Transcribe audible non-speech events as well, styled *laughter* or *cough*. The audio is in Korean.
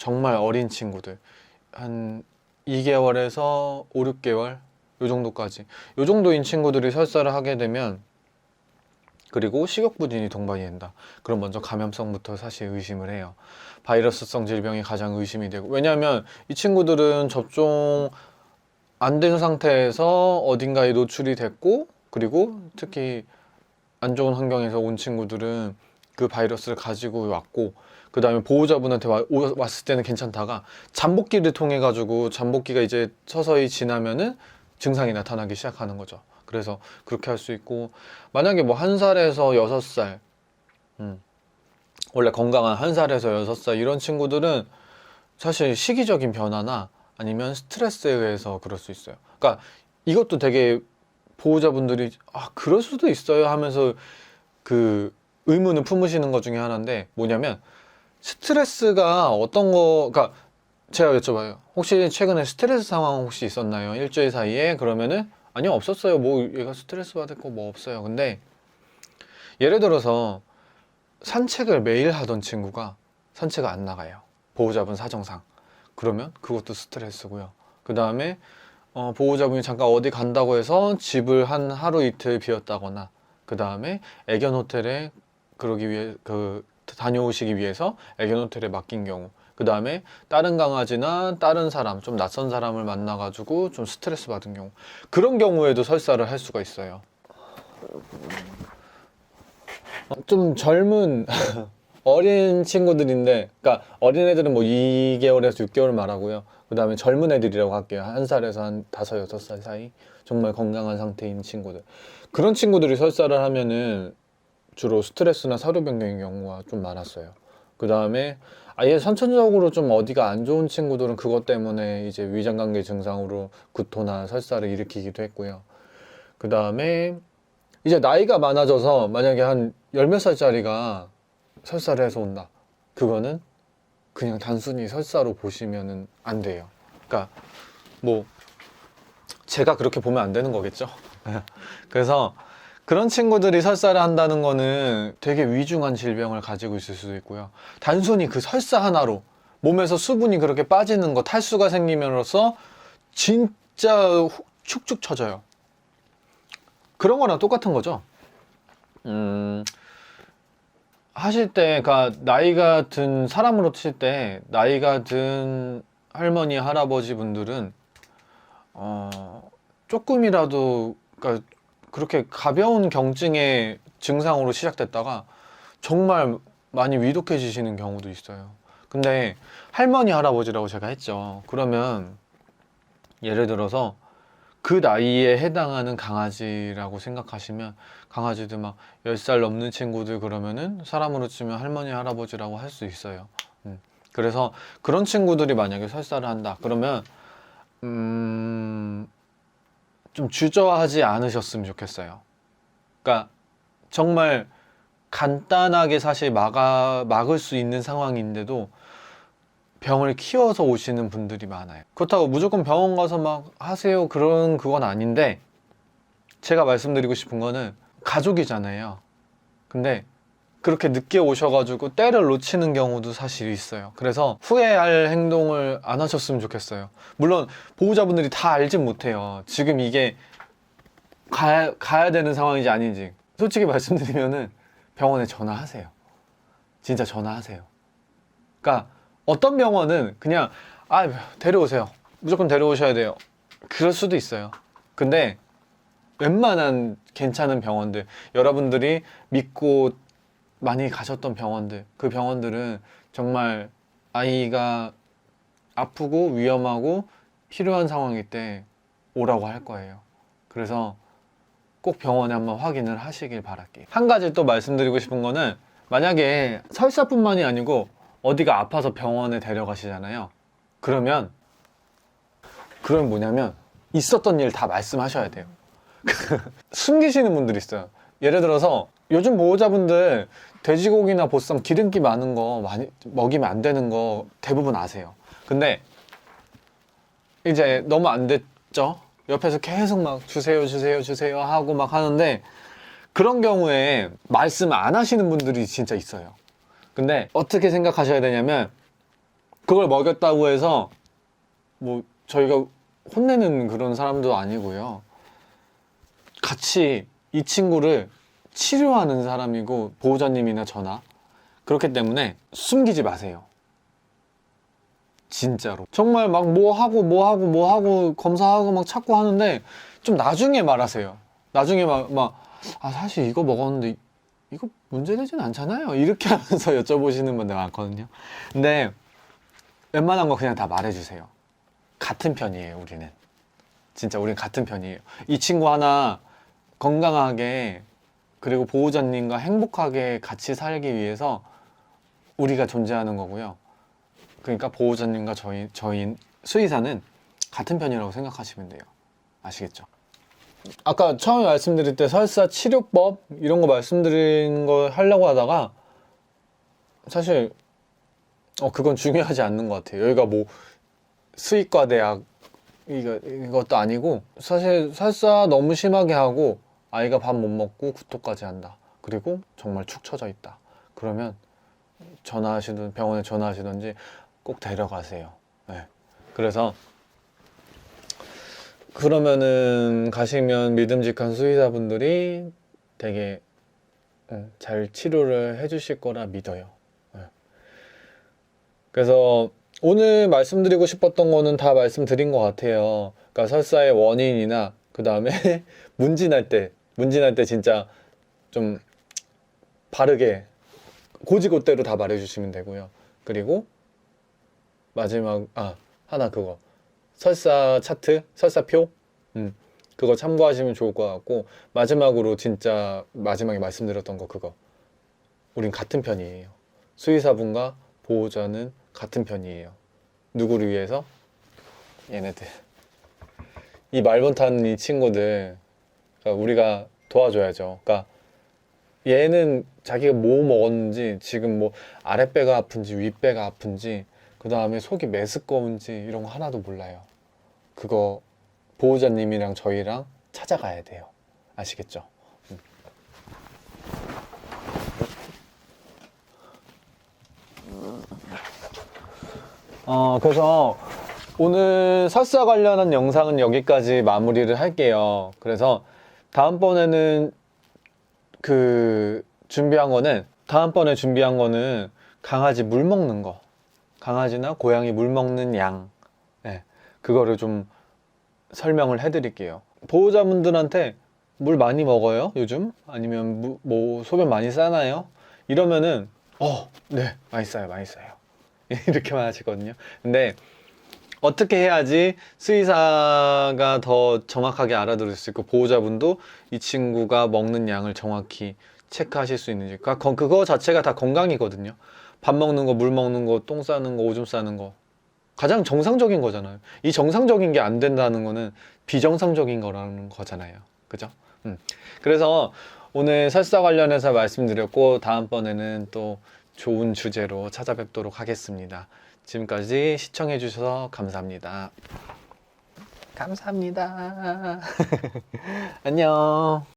정말 어린 친구들 한 2개월에서 5, 6개월 요 정도까지 요 정도인 친구들이 설사를 하게 되면 그리고 식욕부진이 동반이 된다. 그럼 먼저 감염성부터 사실 의심을 해요. 바이러스성 질병이 가장 의심이 되고 왜냐하면 이 친구들은 접종 안 된 상태에서 어딘가에 노출이 됐고 그리고 특히 안 좋은 환경에서 온 친구들은 그 바이러스를 가지고 왔고 그 다음에 보호자분한테 와- 오- 왔을 때는 괜찮다가 잠복기를 통해 가지고 잠복기가 이제 서서히 지나면은 증상이 나타나기 시작하는 거죠. 그래서 그렇게 할 수 있고 만약에 뭐 한 살에서 여섯 살, 음, 원래 건강한 한 살에서 여섯 살 이런 친구들은 사실 시기적인 변화나 아니면 스트레스에 의해서 그럴 수 있어요. 그러니까 이것도 되게 보호자분들이 아 그럴 수도 있어요 하면서 그 의문을 품으시는 것 중에 하나인데 뭐냐면 스트레스가 어떤 거, 그러니까 제가 여쭤봐요. 혹시 최근에 스트레스 상황 혹시 있었나요? 일주일 사이에? 그러면은 아니요, 없었어요. 뭐 얘가 스트레스 받을 거뭐 없어요. 근데 예를 들어서 산책을 매일 하던 친구가 산책을 안 나가요. 보호자분 사정상. 그러면 그것도 스트레스고요. 그 다음에 어, 보호자분이 잠깐 어디 간다고 해서 집을 한 하루 이틀 비웠다거나 그 다음에 애견 호텔에 그러기 위해 그 다녀오시기 위해서 애견 호텔에 맡긴 경우 그 다음에 다른 강아지나 다른 사람 좀 낯선 사람을 만나 가지고 좀 스트레스 받은 경우 그런 경우에도 설사를 할 수가 있어요. 어, 좀 젊은 *laughs* 어린 친구들인데, 그러니까 어린 애들은 뭐 2개월에서 6개월 말하고요. 그 다음에 젊은 애들이라고 할게요. 한 살에서 한 다섯 여섯 살 사이 정말 건강한 상태인 친구들. 그런 친구들이 설사를 하면은 주로 스트레스나 사료 변경의 경우가 좀 많았어요. 그 다음에 아예 선천적으로 좀 어디가 안 좋은 친구들은 그것 때문에 이제 위장관계 증상으로 구토나 설사를 일으키기도 했고요. 그 다음에 이제 나이가 많아져서 만약에 한 열 몇 살짜리가 설사를 해서 온다. 그거는 그냥 단순히 설사로 보시면은 안 돼요. 그러니까 뭐 제가 그렇게 보면 안 되는 거겠죠. *laughs* 그래서 그런 친구들이 설사를 한다는 거는 되게 위중한 질병을 가지고 있을 수도 있고요. 단순히 그 설사 하나로 몸에서 수분이 그렇게 빠지는 거, 탈수가 생기면서 진짜 훅- 축축 처져요. 그런 거랑 똑같은 거죠. 음, 하실 때, 그러니까 나이가 든 사람으로 칠 때 나이가 든 할머니, 할아버지 분들은 어, 조금이라도 그러니까 그렇게 가벼운 경증의 증상으로 시작됐다가 정말 많이 위독해지시는 경우도 있어요. 근데 할머니, 할아버지라고 제가 했죠. 그러면 예를 들어서 그 나이에 해당하는 강아지라고 생각하시면 강아지들 막 10살 넘는 친구들 그러면은 사람으로 치면 할머니, 할아버지라고 할 수 있어요. 음. 그래서 그런 친구들이 만약에 설사를 한다. 그러면 음, 좀 주저하지 않으셨으면 좋겠어요. 그러니까 정말 간단하게 사실 막아, 막을 수 있는 상황인데도 병을 키워서 오시는 분들이 많아요. 그렇다고 무조건 병원 가서 막 하세요. 그런 그건 아닌데 제가 말씀드리고 싶은 거는 가족이잖아요. 근데 그렇게 늦게 오셔가지고 때를 놓치는 경우도 사실 있어요. 그래서 후회할 행동을 안 하셨으면 좋겠어요. 물론 보호자분들이 다 알진 못해요. 지금 이게 가, 가야 되는 상황인지 아닌지. 솔직히 *laughs* 말씀드리면은 병원에 전화하세요. 진짜 전화하세요. 그러니까 어떤 병원은 그냥 아 데려오세요. 무조건 데려오셔야 돼요. 그럴 수도 있어요. 근데 웬만한 괜찮은 병원들 여러분들이 믿고 많이 가셨던 병원들 그 병원들은 정말 아이가 아프고 위험하고 필요한 상황일 때 오라고 할 거예요. 그래서 꼭 병원에 한번 확인을 하시길 바랄게요. 한 가지 또 말씀드리고 싶은 거는 만약에 설사뿐만이 아니고 어디가 아파서 병원에 데려가시잖아요. 그러면 그럼 뭐냐면 있었던 일 다 말씀하셔야 돼요. *laughs* 숨기시는 분들이 있어요. 예를 들어서 요즘 보호자분들 돼지고기나 보쌈 기름기 많은 거 많이 먹이면 안 되는 거 대부분 아세요. 근데 이제 너무 안 됐죠? 옆에서 계속 막 주세요, 주세요, 주세요 하고 막 하는데 그런 경우에 말씀 안 하시는 분들이 진짜 있어요. 근데 어떻게 생각하셔야 되냐면 그걸 먹였다고 해서 뭐 저희가 혼내는 그런 사람도 아니고요. 같이 이 친구를 치료하는 사람이고 보호자님이나 저나 그렇기 때문에 숨기지 마세요. 진짜로. 정말 막 뭐 하고 뭐 하고 뭐 하고 검사하고 막 찾고 하는데 좀 나중에 말하세요. 나중에 막, 막 아, 사실 이거 먹었는데 이거 문제되진 않잖아요. 이렇게 *laughs* 하면서 여쭤보시는 분들 많거든요. 근데 웬만한 거 그냥 다 말해주세요. 같은 편이에요, 우리는. 진짜 우리는 같은 편이에요. 이 친구 하나 건강하게 그리고 보호자님과 행복하게 같이 살기 위해서 우리가 존재하는 거고요. 그러니까 보호자님과 저희, 저희 수의사는 같은 편이라고 생각하시면 돼요. 아시겠죠? 아까 처음에 말씀드릴 때 설사 치료법 이런 거 말씀드린 거 하려고 하다가 사실 어 그건 중요하지 않는 것 같아요. 여기가 뭐 수의과 대학 이거 이것도 아니고 사실 설사 너무 심하게 하고 아이가 밥 못 먹고 구토까지 한다. 그리고 정말 축 처져 있다. 그러면 전화하시든 병원에 전화하시든지 꼭 데려가세요. 네. 그래서 그러면은 가시면 믿음직한 수의사분들이 되게 음, 잘 치료를 해주실 거라 믿어요. 네. 그래서 오늘 말씀드리고 싶었던 거는 다 말씀드린 것 같아요. 그러니까 설사의 원인이나 그 다음에 *laughs* 문진할 때, 문진할 때 진짜 좀 바르게 고지고대로 다 말해주시면 되고요. 그리고 마지막 아 하나 그거 설사 차트, 설사표, 음 그거 참고하시면 좋을 것 같고 마지막으로 진짜 마지막에 말씀드렸던 거 그거 우린 같은 편이에요. 수의사분과 보호자는 같은 편이에요. 누구를 위해서? 얘네들. 이말 못하는 이 친구들 그러니까 우리가 도와줘야죠. 그러니까 얘는 자기가 뭐 먹었는지 지금 뭐 아랫배가 아픈지 윗배가 아픈지 그 다음에 속이 메스꺼운지 이런 거 하나도 몰라요. 그거 보호자님이랑 저희랑 찾아가야 돼요. 아시겠죠? 음. 어, 그래서 오늘 설사 관련한 영상은 여기까지 마무리를 할게요. 그래서 다음번에는 그 준비한 거는 다음번에 준비한 거는 강아지 물 먹는 거. 강아지나 고양이 물 먹는 양. 네, 그거를 좀 설명을 해 드릴게요. 보호자분들한테 물 많이 먹어요? 요즘? 아니면 무- 뭐 소변 많이 싸나요? 이러면은 어, 네, 많이 싸요, 많이 싸요. *laughs* 이렇게만 하시거든요. 근데 어떻게 해야지 수의사가 더 정확하게 알아들을 수 있고 보호자분도 이 친구가 먹는 양을 정확히 체크하실 수 있는지 그러니까 거- 그거 자체가 다 건강이거든요. 밥 먹는 거, 물 먹는 거, 똥 싸는 거, 오줌 싸는 거 가장 정상적인 거잖아요. 이 정상적인 게 안 된다는 거는 비정상적인 거라는 거잖아요. 그죠? 음. 그래서 오늘 설사 관련해서 말씀드렸고 다음번에는 또 좋은 주제로 찾아뵙도록 하겠습니다. 지금까지 시청해 주셔서 감사합니다. 감사합니다. *laughs* 안녕.